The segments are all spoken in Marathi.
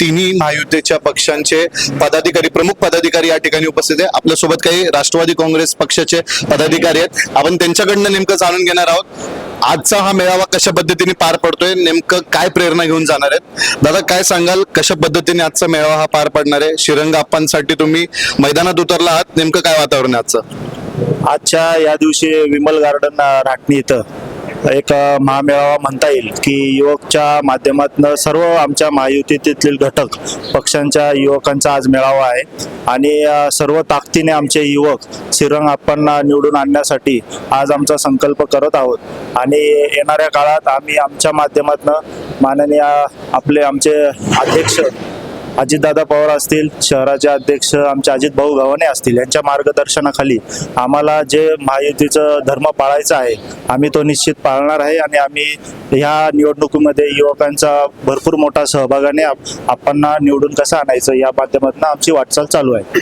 तिन्ही महायुतीच्या पक्षांचे पदाधिकारी प्रमुख पदाधिकारी या ठिकाणी उपस्थित आहे. आपल्यासोबत काही राष्ट्रवादी काँग्रेस पक्षाचे पदाधिकारी आहेत. आपण त्यांच्याकडनं नेमकं जाणून घेणार आहोत. आजचा हा मेळावा कशा पद्धतीने पार पडतोय नेमकं काय प्रेरणा घेऊन जाणार आहेत? दादा काय सांगाल कशा पद्धतीने आजचा मेळावा हा पार पडणार आहे? श्रीरंग आप्पांसाठी तुम्ही मैदानात उतरला आहात. नेमकं काय वातावरण आहे आजचं? आजच्या या दिवशी विमल गार्डन राटणी इथं. एक महामेळावा म्हणता येईल की युवकच्या माध्यमातून सर्व आमच्या महायुतीतील घटक पक्षांच्या युवकांचा आज मेळावा आहे. आणि सर्व ताकदीने आमचे युवक श्रीरंग आपण निवडून आणण्यासाठी आज आमचा संकल्प करत आहोत. आणि येणाऱ्या काळात आम्ही आमच्या माध्यमातून माननीय आपले आमचे अध्यक्ष अजितदादा पवार असतील शहराचे अध्यक्ष आमचे अजित भाऊ गव्हाणे असतील यांच्या मार्गदर्शनाखाली आम्हाला जे महायुतीचं धर्म पाळायचा आहे आम्ही तो निश्चित पाळणार आहे आणि आम्ही ह्या निवडणुकीमध्ये युवकांचा भरपूर मोठा सहभागाने आपण निवडून कसं आणायचं या माध्यमातून आमची वाटचाल चालू आहे.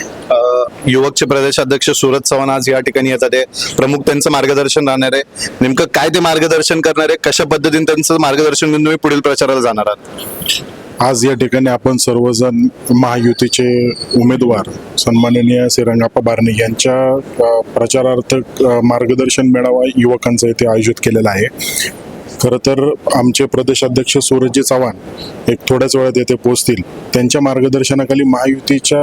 युवकचे प्रदेशाध्यक्ष सुरज चव्हाण आज या ठिकाणी येतात आहे. प्रमुख त्यांचं मार्गदर्शन राहणार आहे. नेमकं काय ते मार्गदर्शन करणार आहे? कशा पद्धतीने त्यांचं मार्गदर्शन घेऊन तुम्ही पुढील प्रचाराला जाणार आहात? आज या ठिकाणी आपण सर्वजण महायुतीचे उमेदवार सन्माननीय श्रीरंगाप्पा बारणे यांच्या प्रचारार्थ मार्गदर्शन मेळावा युवकांचा येथे आयोजित केलेला आहे. खरं तर आमचे प्रदेशाध्यक्ष सूरजजी चव्हाण एक थोड्याच वेळात येथे पोहोचतील. त्यांच्या मार्गदर्शनाखाली महायुतीच्या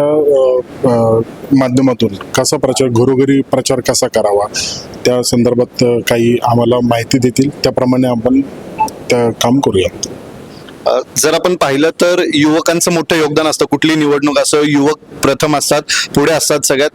माध्यमातून कसा प्रचार घरोघरी प्रचार कसा करावा त्या संदर्भात काही आम्हाला माहिती देतील. त्याप्रमाणे आपण त्या काम करूया. जर आपण पाहिलं तर युवकांचं मोठं योगदान असतं. कुठली निवडणूक असं युवक प्रथम असतात पुढे असतात सगळ्यात.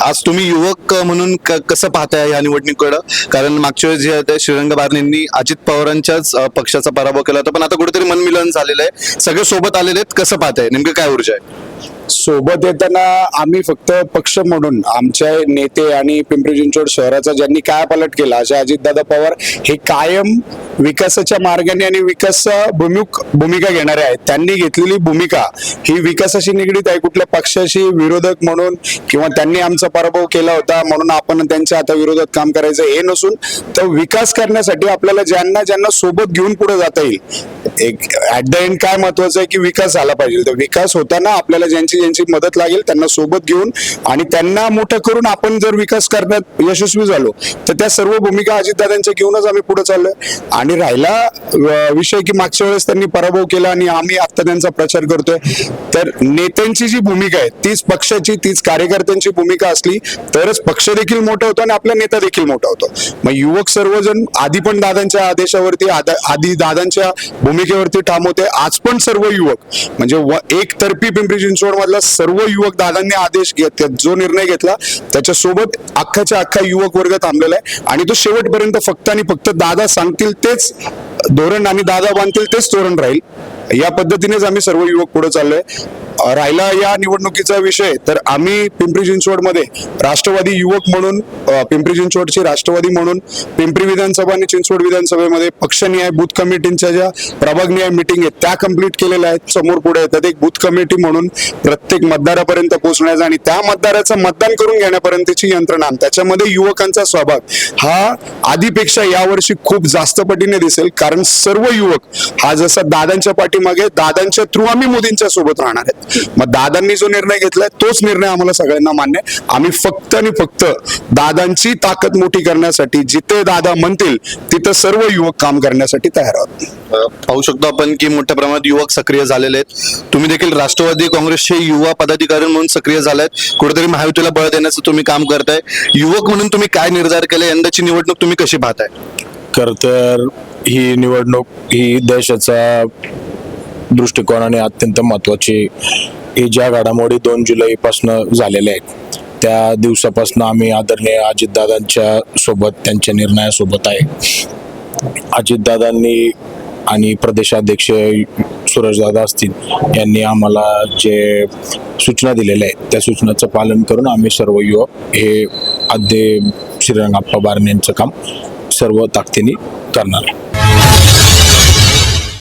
आज तुम्ही युवक म्हणून क- कसं पाहताय या निवडणुकीकडं? कारण मागच्या वेळेस जे आहे श्रीरंग बारणेंनी अजित पवारांच्याच पक्षाचा पराभव केला होता. पण आता कुठेतरी मनमिलन झालेलं आहे. सगळे सोबत आलेले आहेत. कसं पाहताय? नेमकं काय ऊर्जा आहे? सोबत येताना आम्ही फक्त पक्ष म्हणून आमचे नेते आणि पिंपरी चिंचवड शहराचा ज्यांनी काय पालट केला अशा अजितदादा पवार हे कायम विकासाच्या मार्गाने आणि विकास भूमिक भूमिका घेणारे आहेत. त्यांनी घेतलेली भूमिका ही विकासाशी निगडीत आहे. कुठल्या पक्षाशी विरोधक म्हणून किंवा त्यांनी आमचा पराभव केला होता म्हणून आपण त्यांच्या आता विरोधात काम करायचं हे नसून तर विकास करण्यासाठी आपल्याला ज्यांना ज्यांना सोबत घेऊन पुढे जाता येईल. एक ऍट द एंड काय महत्वाचं आहे की विकास झाला पाहिजे. तर विकास होताना आपल्याला ज्यांची ज्यांची मदत लागेल त्यांना सोबत घेऊन. आणि त्यांना मोठं करून आपण जर विकास करण्यात यशस्वी झालो तर त्या सर्व भूमिका अजितदादांच्या घेऊनच आम्ही पुढे चाललोय. आणि राहिला विषय की मागच्या वेळेस त्यांनी पराभव केला आणि आम्ही आता त्यांचा प्रचार करतोय. तर नेत्यांची जी भूमिका आहे तीच पक्षाची तीच कार्यकर्त्यांची भूमिका असली तरच पक्ष देखील मोठा होतो आणि आपला नेता देखील मोठा होतो. मग युवक सर्वजण आधी पण दादांच्या आदेशावरती आधी दादांच्या भूमिकेवरती ठाम होते आज पण सर्व युवक. म्हणजे व- एकतर्फी पिंपरी चिंचवड मधला सर्व युवक दादांनी आदेश घेत जो निर्णय घेतला त्याच्यासोबत अख्खाच्या अख्खा युवक वर्ग थांबलेला आहे. आणि तो शेवटपर्यंत फक्त आणि फक्त दादा सांगतील तेच धोरण आणि दादा बांधतील तेच धोरण राहील. या पद्धतीनेच आम्ही सर्व युवक पुढे चाललोय. राहिला या निवडणुकीचा विषय तर आम्ही पिंपरी चिंचवडमध्ये राष्ट्रवादी युवक म्हणून पिंपरी चिंचवडची राष्ट्रवादी म्हणून पिंपरी विधानसभा आणि चिंचवड विधानसभेमध्ये पक्षनिहाय बूथ कमिटींच्या ज्या प्रभागनिहाय मिटिंग आहेत त्या कंप्लीट केलेल्या आहेत. समोर पुढे येतात एक बूथ कमिटी म्हणून प्रत्येक मतदारापर्यंत पोहोचण्याचा आणि त्या मतदाराचं मतदान करून घेण्यापर्यंतची यंत्रणा त्याच्यामध्ये युवकांचा सहभाग हा आधीपेक्षा यावर्षी खूप जास्त पटीने दिसेल कारण सर्व युवक हा जसा दादांच्या पाठी पाठीमागे दादांच्या थ्रू आम्ही मोदींच्या सोबत राहणार आहेत. मग दादांनी जो निर्णय घेतलाय तोच निर्णय आम्हाला सगळ्यांना मान्य आहे. आम्ही फक्त आणि फक्त दादांची ताकद मोठी करण्यासाठी जिथे दादा म्हणतील तिथं सर्व युवक काम करण्यासाठी तयार आहोत. पाहू शकतो आपण की मोठ्या प्रमाणात युवक सक्रिय झालेले आहेत. तुम्ही देखील राष्ट्रवादी काँग्रेसचे युवा पदाधिकारी म्हणून सक्रिय झालायत कुठेतरी महायुतीला बळ देण्याचं तुम्ही काम करताय. युवक म्हणून तुम्ही काय निर्धार केले? यंदाची निवडणूक तुम्ही कशी पाहताय? खर तर ही निवडणूक ही देशाचा दृष्टिकोनाने अत्यंत महत्वाची ही ज्या घडामोडी दोन जुलैपासून झालेल्या आहेत त्या दिवसापासून आम्ही आदरणीय अजितदादांच्या सोबत त्यांच्या निर्णयासोबत आहे. अजितदादांनी आणि प्रदेशाध्यक्ष सूरजदादा असतील यांनी आम्हाला जे सूचना दिलेल्या आहेत त्या सूचनाचं पालन करून आम्ही सर्व युवक हे आद्य श्रीरंगाप्पा बारणे यांचं काम सर्व ताकदीने करणार आहे